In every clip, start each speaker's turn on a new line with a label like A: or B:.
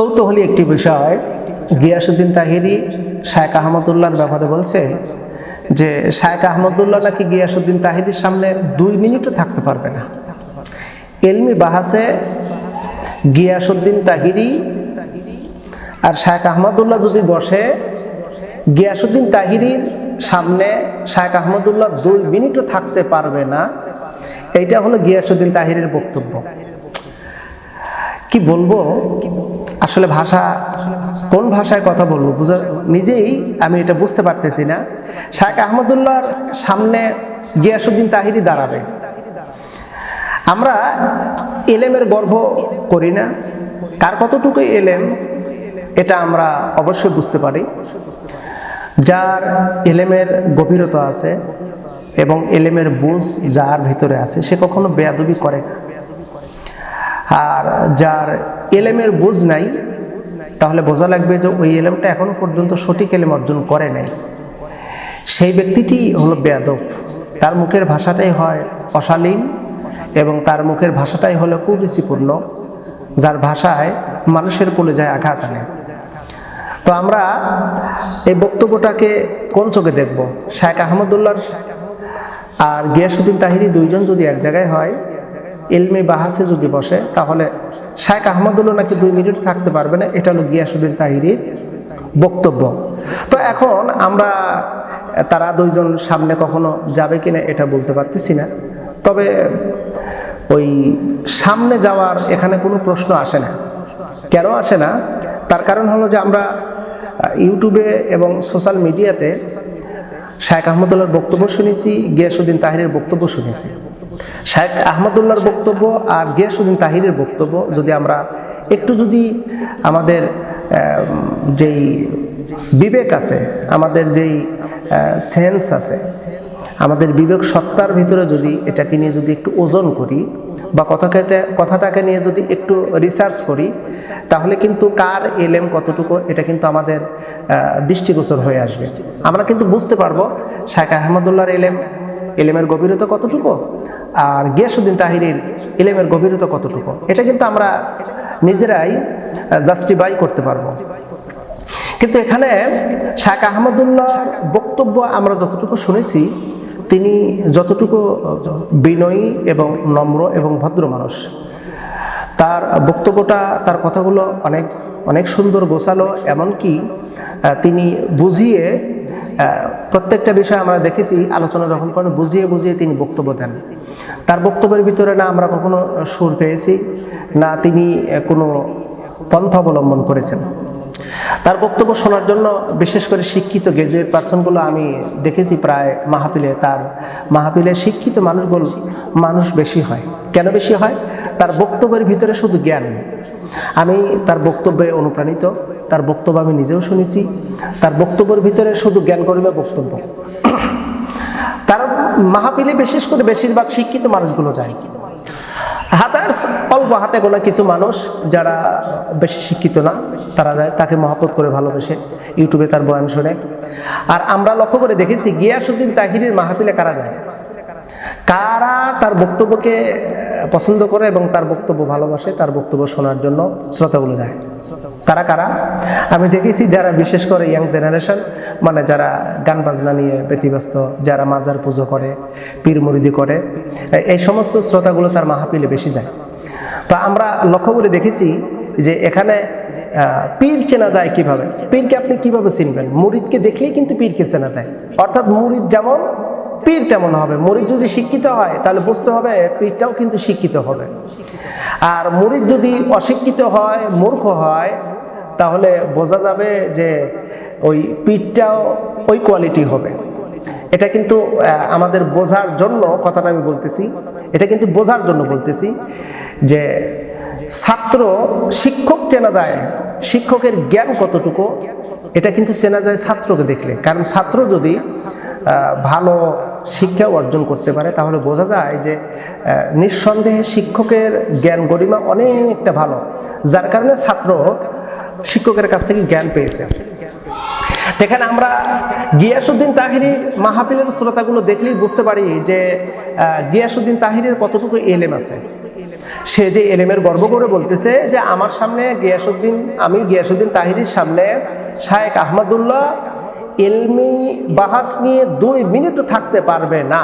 A: কৌতূহলী একটি বিষয় গিয়াসুদ্দিন তাহিরি শায়েক আহমদুল্লাহর ব্যাপারে বলছে যে শায়েক আহমদুল্লাহ নাকি গিয়াসুদ্দিন তাহিরির সামনে দুই মিনিটও থাকতে পারবে না। এলমি বাহাসে গিয়াসুদ্দিন তাহিরি আর শায়েক আহমদুল্লাহ যদি বসে গিয়াসুদ্দিন তাহিরির সামনে শায়েক আহমদুল্লাহ দুই মিনিটও থাকতে পারবে না, এইটা হলো গিয়াসুদ্দিন তাহিরের বক্তব্য। কি বলব? আসলে ভাষা, কোন ভাষায় কথা বলব? বুঝা, নিজেই আমি এটা বুঝতে পারতেছি না। শায়েক আহমদুল্লাহর সামনে গিয়াসুদ্দিন তাহিরি দাঁড়াবে। আমরা এলেমের গর্ব করি না। কার কতটুকু এলেম, এটা আমরা অবশ্যই বুঝতে পারি। যার এলেমের গভীরতা আছে এবং এলেমের বুঝ যার ভিতরে আছে, সে কখনো বেয়াদবি করে না। আর যার এলেমের বুঝ নাই, তাহলে বোঝা লাগবে যে ওই এলেমটা এখনও পর্যন্ত সঠিক এলেম অর্জন করে নাই। সেই ব্যক্তিটি হলো বেয়াদব। তার মুখের ভাষাটাই হয় অশালীন এবং তার মুখের ভাষাটাই হলো কুরুচিপূর্ণ যার ভাষায় মানুষের কোলে যায় আঘাত আনে। তো আমরা এই বক্তব্যটাকে কোন চোখে দেখব? শেখ আহমদুল্লাহর আর গিয়াসুদ্দিন তাহিরি দুইজন যদি এক জায়গায় হয় এলমি বাহাসে যদি বসে, তাহলে শেখ আহমদুল্লাহ নাকি দুই মিনিট থাকতে পারবে না? এটা হলো গিয়াসুদ্দিন তাহিরির বক্তব্য। তো এখন আমরা, তারা দুইজন সামনে কখনো যাবে কিনা এটা বলতে পারতেছি না। তবে ওই সামনে যাওয়ার এখানে কোনো প্রশ্ন আসে না। কেন আসে না? তার কারণ হলো যে আমরা ইউটিউবে এবং সোশ্যাল মিডিয়াতে শায়েখ আহমদুল্লাহর বক্তব্য শুনেছি গিয়াসুদ্দিন তাহিরের বক্তব্য শুনেছি। শায়েখ আহমদুল্লাহর বক্তব্য আর গিয়াসুদ্দিন তাহিরের বক্তব্য, যদি আমরা একটু যদি আমাদের যেই বিবেক আছে, আমাদের যেই সেন্স আছে, আমাদের বিবেক সত্তার ভিতরে যদি এটাকে নিয়ে যদি একটু ওজন করি বা কথাকে কথাটাকে নিয়ে যদি একটু রিসার্চ করি, তাহলে কিন্তু কার এলেম কতটুকু এটা কিন্তু আমাদের দৃষ্টিগোচর হয়ে আসবে। আমরা কিন্তু বুঝতে পারব শায়েখ আহমদুল্লাহর এলেম এলেমের গভীরতা কতটুকু? আর গিয়াসুদ্দিন তাহিরের এলেমের গভীরতা কতটুকু? এটা কিন্তু আমরা নিজেরাই জাস্টিফাই করতে পারব। কিন্তু এখানে শাহ আহমদুল্লাহ বক্তব্য আমরা যতটুকু শুনেছি, তিনি যতটুকু বিনয়ী এবং নম্র এবং ভদ্র মানুষ, তার বক্তব্যটা, তার কথাগুলো অনেক অনেক সুন্দর গোছালো, এমনকি তিনি বুঝিয়ে প্রত্যেকটা বিষয় আমরা দেখেছি, আলোচনা যখন করেন, বুঝিয়ে বুঝিয়ে তিনি বক্তব্য দেন। তার বক্তব্যের ভিতরে না আমরা কখনো সুর পেয়েছি, না তিনি কোনো পন্থা অবলম্বন করেছেন। তার বক্তব্য শোনার জন্য বিশেষ করে শিক্ষিত গেজের পার্সনগুলো আমি দেখেছি প্রায় মাহাপিলে তার মাহাপিলে শিক্ষিত মানুষগুলো মানুষ বেশি হয়। কেন বেশি হয়? তার বক্তব্যের ভিতরে শুধু জ্ঞান আমি তার বক্তব্যে অনুপ্রাণিত। তার বক্তব্য আমি নিজেও শুনেছি। তার বক্তব্যের ভিতরে শুধু জ্ঞান করিবে বক্তব্য। তার মাহাপিলে বিশেষ করে বেশিরভাগ শিক্ষিত মানুষগুলো যায়। হাতার অল্প হাতে গোনা কিছু মানুষ যারা বেশি শিক্ষিত না, তারা যায়, তাকে মহাপত করে ভালোবেসে ইউটিউবে তার বয়ান শোনে। আর আমরা লক্ষ্য করে দেখেছি গিয়াসুদ্দিন তাহিরের মাহফিলে কারা যায়? কারা তার বক্তব্যকে পছন্দ করে এবং তার বক্তব্য ভালোবাসে, তার বক্তব্য শোনার জন্য শ্রোতাগুলো যায়। কারা কারা? আমি দেখেছি যারা বিশেষ করে ইয়াং জেনারেশন মানে যারা গান বাজনা নিয়ে ব্যতিব্যস্ত, যারা মাজার পুজো করে, পীর মুরিদি করে, এই সমস্ত শ্রোতাগুলো তার মাহাপিলে বেশি যায়। তো আমরা লক্ষ্য করে দেখেছি যে এখানে পীর চেনা যায় কীভাবে? পীরকে আপনি কীভাবে চিনবেন? মুরিদকে দেখলেই কিন্তু পীরকে চেনা যায়। অর্থাৎ মুরিদ যেমন পীর তেমন হবে, মরিদ যদি শিক্ষিত হয়, তাহলে বুঝতে হবে পীরটাও কিন্তু শিক্ষিত হবে। আর মরিদ যদি অশিক্ষিত হয়, মূর্খ হয়, তাহলে বোঝা যাবে যে ওই পীরটাও ওই কোয়ালিটি হবে। এটা কিন্তু আমাদের বোঝার জন্য, কথাটা আমি বলতেছি, এটা কিন্তু বোঝার জন্য বলতেছি যে ছাত্র শিক্ষক চেনা যায়, শিক্ষকের জ্ঞান কতটুকু, এটা কিন্তু চেনা যায় ছাত্রকে দেখলে। কারণ ছাত্র যদি ভালো শিক্ষা অর্জন করতে পারে, তাহলে বোঝা যায় যে নিঃসন্দেহে শিক্ষকের জ্ঞান গরিমা অনেকটা ভালো। যার কারণে ছাত্র শিক্ষকের কাছ থেকে জ্ঞান পেয়েছে। এখানে আমরা গিয়াসুদ্দিন তাহিরি মাহাপিলের শ্রোতাগুলো দেখলেই বুঝতে পারি যে গিয়াসুদ্দিন তাহিরের কতটুকু এলেম আছে। সে যে এলেমের গর্ব করে বলতেছে যে, আমার সামনে গিয়াসুদ্দিন আমি গিয়াসুদ্দিন তাহিরির সামনে শায়েক আহমদুল্লাহ এলমি বাহাস নিয়ে দুই মিনিটও থাকতে পারবে না।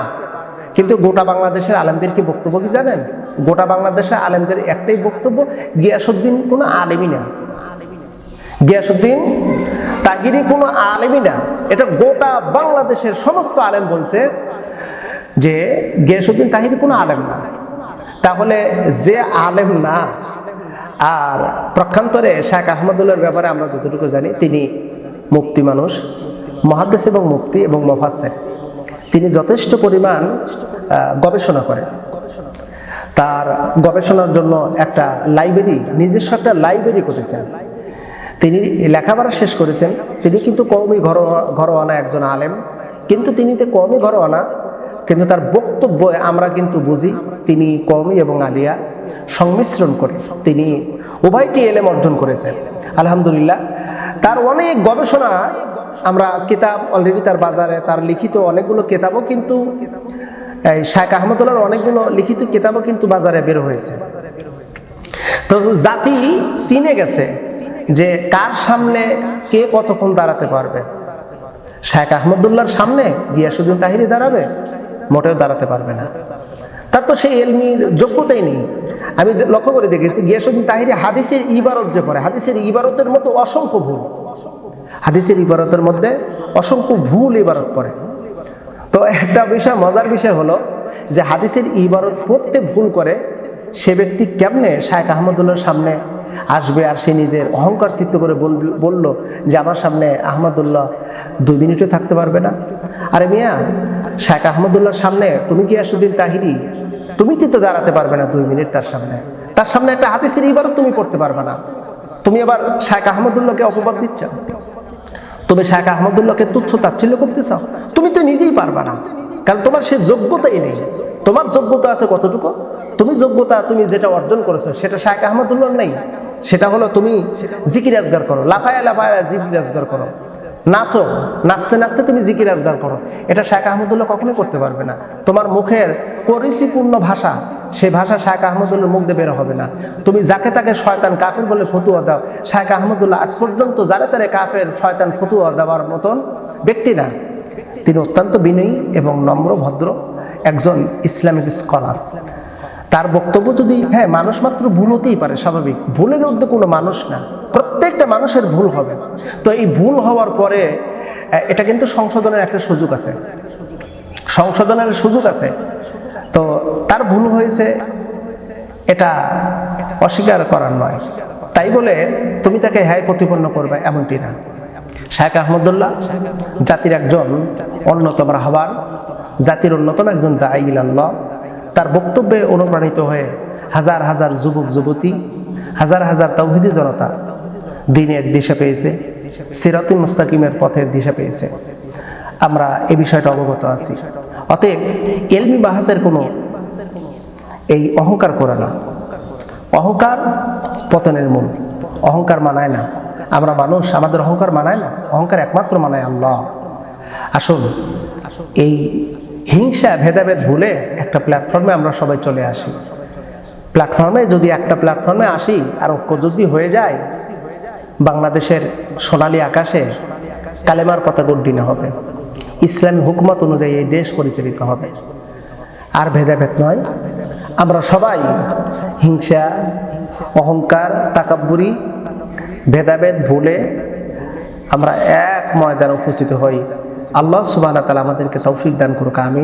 A: কিন্তু গোটা বাংলাদেশের আলেমদের কি বক্তব্য কি জানেন? গোটা বাংলাদেশের আলেমদের একটাই বক্তব্য গিয়াসুদ্দিন কোনো আলেমই না। গিয়াসুদ্দিন তাহিরি কোনো আলেমই না। এটা গোটা বাংলাদেশের সমস্ত আলেম বলছে যে গিয়াসুদ্দিন তাহিরি কোনো আলেম না। তাহলে যে আলেম না, আর প্রক্ষান্তরে শেখ আহমদুল্লার ব্যাপারে আমরা যতটুকু জানি, তিনি মুক্তি মানুষ। মহাদ্দেশ এবং মুক্তি এবং মফাসের তিনি যথেষ্ট পরিমাণ গবেষণা করেন। তার গবেষণার জন্য একটা লাইব্রেরি, নিজস্ব একটা লাইব্রেরি করেছেন তিনি লেখাপড়া শেষ করেছেন। তিনি কিন্তু কমই ঘর, ঘরোয়ানা একজন আলেম। কিন্তু তিনি তো কমই ঘরোয়ানা, কিন্তু তার বক্তব্য আমরা কিন্তু বুঝি। তিনি কমই এবং আলিয়া। সংমিশ্রণ করে। তিনি উভয়টি এলেম অর্জন করেছেন। আলহামদুলিল্লাহ, তার অনেক গবেষণা আমরা কিতাব অলরেডি তার বাজারে, তার লিখিত অনেকগুলো কিতাবও কিন্তু, এই আহমদুল্লাহর অনেকগুলো লিখিত কিতাবও কিন্তু বাজারে বের হয়েছে। তো জাতি চিনে গেছে যে কার সামনে কে কতক্ষণ দাঁড়াতে পারবে। শায়েখ আহমদুল্লাহর সামনে গিয়াসুদ্দিন তাহিরি দাঁড়াবে, মোটেও দাঁড়াতে পারবে না। তার তো সেই এলমির যোগ্যতাই নেই। আমি লক্ষ্য করে দেখেছি, গিয়াসুদ্দিন তাহিরি হাদিসের ইবারত যে পড়ে হাদিসের ইবারতের মতো অসংখ্য ভুল। হাদিসের ইবারতের মধ্যে অসংখ্য ভুল ইবারত পড়ে তো একটা বিষয়, মজার বিষয় হলো যে হাদিসের ইবারত পড়তে ভুল করে সে ব্যক্তি কেমনে শায়েখ আহমদুল্লাহর সামনে আসবে আর সে নিজের অহংকার চিত্ত করে বলল যে আমার সামনে আহমদুল্লাহ দুই মিনিটও থাকতে পারবে না। আরে মিয়া শায়েখ আহমদুল্লাহর সামনে তুমি কি আসুদ্দিন তাহিরি? তুমি তো দাঁড়াতে পারবে না দুই মিনিট তার সামনে। তার সামনে একটা হাদিসের ইবারত তুমি পড়তে পারবে না। তুমি আবার শায়েখ আহমদুল্লাহকে অপবাদ দিচ্ছ? তুমি শাহ আহমদুল্লাহকে তুচ্ছ তাচ্ছিল্য করতে চাও? তুমি তো নিজেই পারবা না। কারণ তোমার সে যোগ্যতাই নেই। তোমার যোগ্যতা আছে কতটুকু? তুমি যোগ্যতা তুমি যেটা অর্জন করেছ, সেটা শাহ আহমদুল্লাহ নেই। সেটা হলো তুমি জিকির আজগার করো, লাফায় লাফায় জিকির আজগার করো। নাচো, নাচতে নাচতে তুমি জিকির আজগার করো। এটা শাহ আহমদুল্লাহ কখনোই করতে পারবে না। তোমার মুখের পরিচিপূর্ণ ভাষা, সেই ভাষা শাহ আহমদুল্লাহ মুখ দিয়ে বের হবে না। তুমি যাকে তাকে শয়তান কাফের বলে ফতুয়া দাও শাহ আহমদুল্লাহ আজ পর্যন্ত যারে তারে কাফের, শয়তান ফতুয়া দেওয়ার মতন ব্যক্তি না। তিনি অত্যন্ত বিনয়ী এবং নম্র, ভদ্র। একজন ইসলামিক স্কলার। তার বক্তব্য যদি হ্যাঁ মানুষ মাত্র ভুল হতেই পারে, স্বাভাবিক। ভুলের ঊর্ধ্বে কোনো মানুষ না। প্রত্যেকটা মানুষের ভুল হবে। তো এই ভুল হওয়ার পরে এটা কিন্তু সংশোধনের একটা সুযোগ আছে। সংশোধনের সুযোগ আছে। তো তার ভুল হয়েছে, এটা অস্বীকার করার নয়। তাই বলে, তুমি তাকে হ্যায় প্রতিপন্ন করবে, এমনটি না। শাহেখ আহমদুল্লাহ, জাতির একজন অন্যতম রাহবার, জাতির অন্যতম একজন আল্লাহ তার বক্তব্যে অনুপ্রাণিত হয়ে হাজার হাজার যুবক, যুবতী, হাজার হাজার তৌহিদি জনতা দিনের দিশা পেয়েছে সিরাতি মুস্তাকিমের পথের দিশা পেয়েছে। আমরা এ বিষয়টা অবগত আছি। অতএব এলমি বাহাসের কোনো এই অহংকার করে না। অহংকার পতনের মূল, অহংকার মানায় না। আমরা মানুষ আমাদের অহংকার মানায় না? অহংকার একমাত্র মানায় আল্লাহ। আসুন, এই হিংসা, ভেদাভেদ ভুলে একটা প্ল্যাটফর্মে আমরা সবাই চলে আসি। প্ল্যাটফর্মে যদি একটা প্ল্যাটফর্মে আসি, আর ঐক্য যদি হয়ে যায়, বাংলাদেশের সোনালী আকাশে কালেমার পতাকা উড্ডীন হবে। ইসলামী হুকুমত অনুযায়ী এই দেশ পরিচালিত হবে। আর ভেদাভেদ নয়, আমরা সবাই হিংসা, অহংকার, তাকাব্বুরি ভেদাভেদ ভুলে আমরা এক ময়দানে উপস্থিত হই। আল্লাহ সুবাহ তালা আমাদেরকে তৌফিক দান করুক, আমিন।